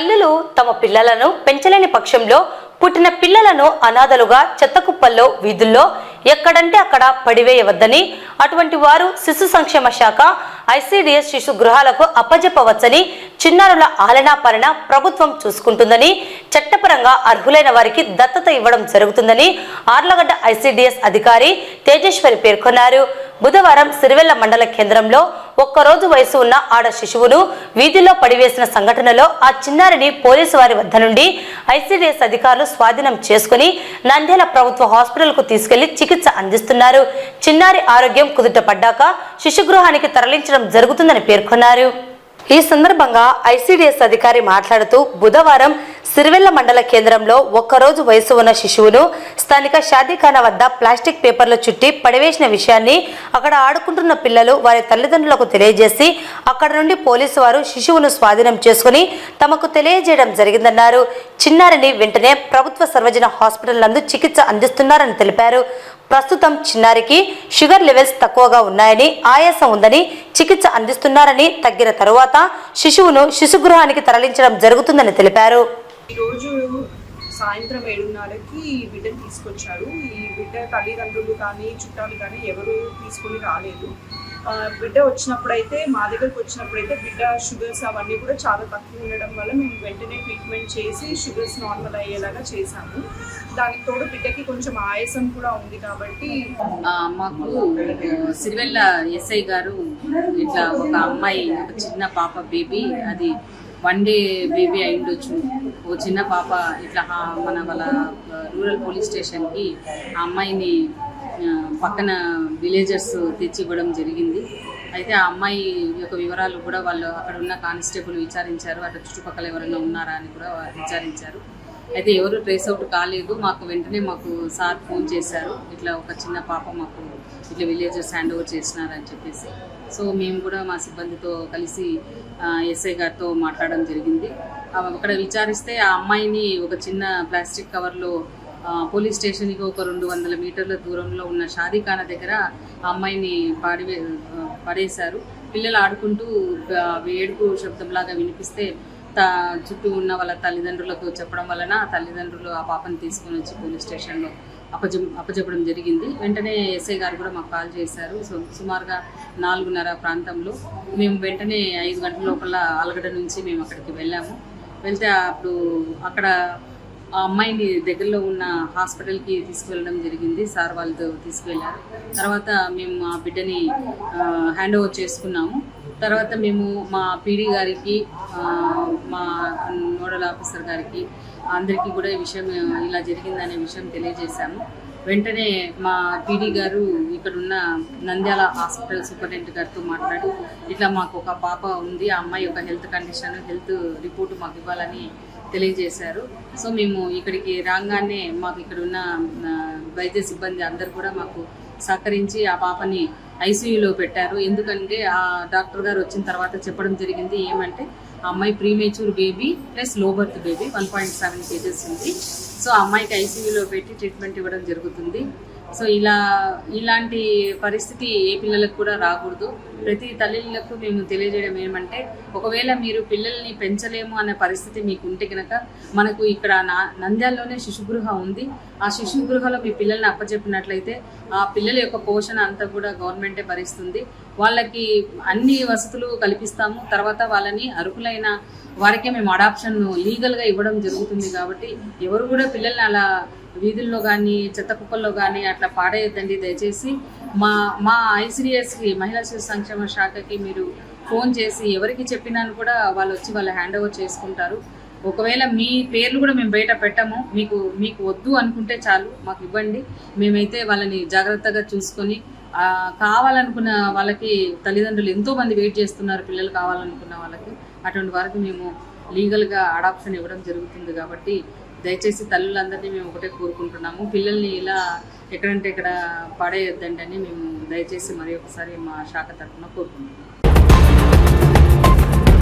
తల్లులు తమ పిల్లలను పెంచలేని పక్షంలో పుట్టిన పిల్లలను అనాథలుగా చెత్తకుప్పల్లో వీధుల్లో ఎక్కడంటే అక్కడ పడివేయవద్దని అటువంటి వారు శిశు సంక్షేమ శాఖ ఐసీడీఎస్ శిశు గృహాలకు అప్పజెప్పవచ్చని చిన్నారుల ఆలనా పాలన ప్రభుత్వం చూసుకుంటుందని చట్టపరంగా అర్హులైన వారికి దత్తత ఇవ్వడం జరుగుతుందని ఆర్లగడ్డ ఐసీడీఎస్ అధికారి తేజేశ్వరి పేర్కొన్నారు. బుధవారం సిరివెల్ల మండల కేంద్రంలో ఒక్కరోజు వయసు ఉన్న ఆడ శిశువును వీధిలో పడివేసిన సంఘటనలో ఆ చిన్నారిని పోలీసు వారి వద్ద నుండి ఐసీడీఎస్ అధికారులు స్వాధీనం చేసుకుని నంద్యాల ప్రభుత్వ హాస్పిటల్కు తీసుకెళ్ళి చికిత్స అందిస్తున్నారు. చిన్నారి ఆరోగ్యం కుదుట పడ్డాక శిశుగృహానికి తరలించడం జరుగుతుందని పేర్కొన్నారు. ఈ సందర్భంగా ఐసీడీఎస్ అధికారి మాట్లాడుతూ బుధవారం సిరివెల్ల మండల కేంద్రంలో ఒక్కరోజు వయసు ఉన్న శిశువును స్థానిక షాదీఖానా వద్ద ప్లాస్టిక్ పేపర్లు చుట్టి పడివేసిన విషయాన్ని అక్కడ ఆడుకుంటున్న పిల్లలు వారి తల్లిదండ్రులకు తెలియజేసి అక్కడ నుండి పోలీసు వారు శిశువును స్వాధీనం చేసుకుని తమకు తెలియజేయడం జరిగిందన్నారు. చిన్నారిని వెంటనే ప్రభుత్వ సర్వజన హాస్పిటల్ నందు చికిత్స అందిస్తున్నారని తెలిపారు. ప్రస్తుతం చిన్నారికి షుగర్ లెవెల్స్ తక్కువగా ఉన్నాయని ఆయాసం ఉందని చికిత్స అందిస్తున్నారని తగ్గిన తరువాత శిశువును శిశుగృహానికి తరలించడం జరుగుతుందని తెలిపారు. ఈరోజు సాయంత్రం ఏడున్నరకి ఈ బిడ్డను తీసుకొచ్చారు. ఈ బిడ్డ తల్లిదండ్రులు కానీ చుట్టాలు కానీ ఎవరు తీసుకొని రాలేదు. బిడ్డ వచ్చినప్పుడైతే మా దగ్గరకు వచ్చినప్పుడైతే బిడ్డ షుగర్స్ అవన్నీ కూడా చాలా తక్కువ ఉండడం వల్ల మేము వెంటనే ట్రీట్మెంట్ చేసి షుగర్స్ నార్మల్ అయ్యేలాగా చేశాము. దానికి తోడు బిడ్డకి కొంచెం ఆయాసం కూడా ఉంది కాబట్టి ఆ, మాకు సిరివెల్ల ఎస్ఐ గారు ఇట్లా ఒక అమ్మాయి ఒక చిన్న పాప బేబీ అది వన్ డే బేబీ అయిండొచ్చు. ఓ చిన్న పాప ఇట్లా మన వాళ్ళ రూరల్ పోలీస్ స్టేషన్కి ఆ అమ్మాయిని పక్కన విలేజర్స్ తెచ్చి ఇవ్వడం జరిగింది. అయితే ఆ అమ్మాయి యొక్క వివరాలు కూడా వాళ్ళు అక్కడ ఉన్న కానిస్టేబుల్ విచారించారు. అటు చుట్టుపక్కల ఎవరైనా ఉన్నారా అని కూడా విచారించారు. అయితే ఎవరు ట్రేస్ అవుట్ కాలేదు. మాకు వెంటనే మాకు సార్ ఫోన్ చేశారు. ఇట్లా ఒక చిన్న పాప మాకు ఇట్లా విలేజెస్ హ్యాండ్ ఓవర్ చేసినారని చెప్పేసి. సో మేము కూడా మా సిబ్బందితో కలిసి ఎస్ఐ గారితో మాట్లాడడం జరిగింది. అక్కడ విచారిస్తే ఆ అమ్మాయిని ఒక చిన్న ప్లాస్టిక్ కవర్లో పోలీస్ స్టేషన్కి ఒక రెండు వందల మీటర్ల దూరంలో ఉన్న షాదీఖానా దగ్గర ఆ అమ్మాయిని పాడివే పడేశారు. పిల్లలు ఆడుకుంటూ ఏడుపు శబ్దంలాగా వినిపిస్తే తా చుట్టూ ఉన్న వాళ్ళ తల్లిదండ్రులకు చెప్పడం వలన తల్లిదండ్రులు ఆ పాపను తీసుకొని వచ్చి పోలీస్ స్టేషన్లో అప్పజ అప్పచెప్పడం జరిగింది. వెంటనే ఎస్ఐ గారు కూడా మాకు కాల్ చేశారు. సో సుమారుగా నాలుగున్నర ప్రాంతంలో మేము వెంటనే ఐదు గంటల లోపల అలగడ నుంచి మేము అక్కడికి వెళ్ళాము. వెళ్తే అప్పుడు అక్కడ ఆ అమ్మాయిని దగ్గరలో ఉన్న హాస్పిటల్కి తీసుకువెళ్ళడం జరిగింది. సార్ వాళ్ళతో తీసుకువెళ్ళారు. తర్వాత మేము ఆ బిడ్డని హ్యాండ్ ఓవర్ చేసుకున్నాము. తర్వాత మేము మా పీడీ గారికి మా నోడల్ ఆఫీసర్ గారికి అందరికీ కూడా ఈ విషయం ఇలా జరిగిందనే విషయం తెలియజేశాము. వెంటనే మా పీడీ గారు ఇక్కడున్న నంద్యాల హాస్పిటల్ సూపరింటెండెంట్ గారితో మాట్లాడి ఇట్లా మాకు ఒక పాప ఉంది. ఆ అమ్మాయి యొక్క హెల్త్ కండిషన్ హెల్త్ రిపోర్ట్ మాకు ఇవ్వాలని తెలియజేశారు. సో మేము ఇక్కడికి రాగానే మాకు ఇక్కడ ఉన్న వైద్య సిబ్బంది అందరు కూడా మాకు సహకరించి ఆ పాపని ఐసీయూలో పెట్టారు. ఎందుకంటే ఆ డాక్టర్ గారు వచ్చిన తర్వాత చెప్పడం జరిగింది ఏమంటే ఆ అమ్మాయి ప్రీమేచ్యూర్ బేబీ ప్లస్లో birth baby one point seven kgs ఉంది. సో ఆ అమ్మాయికి ఐసీయూలో పెట్టి ట్రీట్మెంట్ ఇవ్వడం జరుగుతుంది. సో ఇలా ఇలాంటి పరిస్థితి ఏ పిల్లలకు కూడా రాకూడదు. ప్రతి తల్లిలకు మేము తెలియజేయడం ఏమంటే ఒకవేళ మీరు పిల్లల్ని పెంచలేము అనే పరిస్థితి మీకు ఉంటే కనుక మనకు ఇక్కడ నా నంద్యాలలోనే శిశుగృహ ఉంది. ఆ శిశుగృహలో మీ పిల్లల్ని అప్పచెప్పినట్లయితే ఆ పిల్లల యొక్క పోషణ అంతా కూడా గవర్నమెంటే భరిస్తుంది. వాళ్ళకి అన్ని వసతులు కల్పిస్తాము. తర్వాత వాళ్ళని అర్హులైన వారికే మేము అడాప్షన్ లీగల్గా ఇవ్వడం జరుగుతుంది కాబట్టి ఎవరు కూడా పిల్లల్ని అలా వీధుల్లో కానీ చెత్త కుప్పల్లో కానీ అట్లా పాడేయద్దండి దయచేసి మా మా ఐసిడిఎస్కి మహిళా శిశు సంక్షేమ శాఖకి మీరు ఫోన్ చేసి ఎవరికి చెప్పినాను కూడా వాళ్ళు వచ్చి వాళ్ళ హ్యాండ్ ఓవర్ చేసుకుంటారు. ఒకవేళ మీ పేర్లు కూడా మేము బయట పెట్టము. మీకు మీకు వద్దు అనుకుంటే చాలు మాకు ఇవ్వండి. మేమైతే వాళ్ళని జాగ్రత్తగా చూసుకొని కావాలనుకున్న వాళ్ళకి తల్లిదండ్రులు ఎంతో మంది వెయిట్ చేస్తున్నారు పిల్లలు కావాలనుకున్న వాళ్ళకి. అటువంటి వారికి మేము లీగల్గా అడాప్షన్ ఇవ్వడం జరుగుతుంది కాబట్టి దయచేసి తల్లులందరినీ మేము ఒకటే కోరుకుంటున్నాము. పిల్లల్ని ఇలా ఎక్కడంటే ఇక్కడ పడేయొద్దండి అని మేము దయచేసి మరి ఒకసారి మా శాఖ తరఫున కోరుకుంటున్నాం.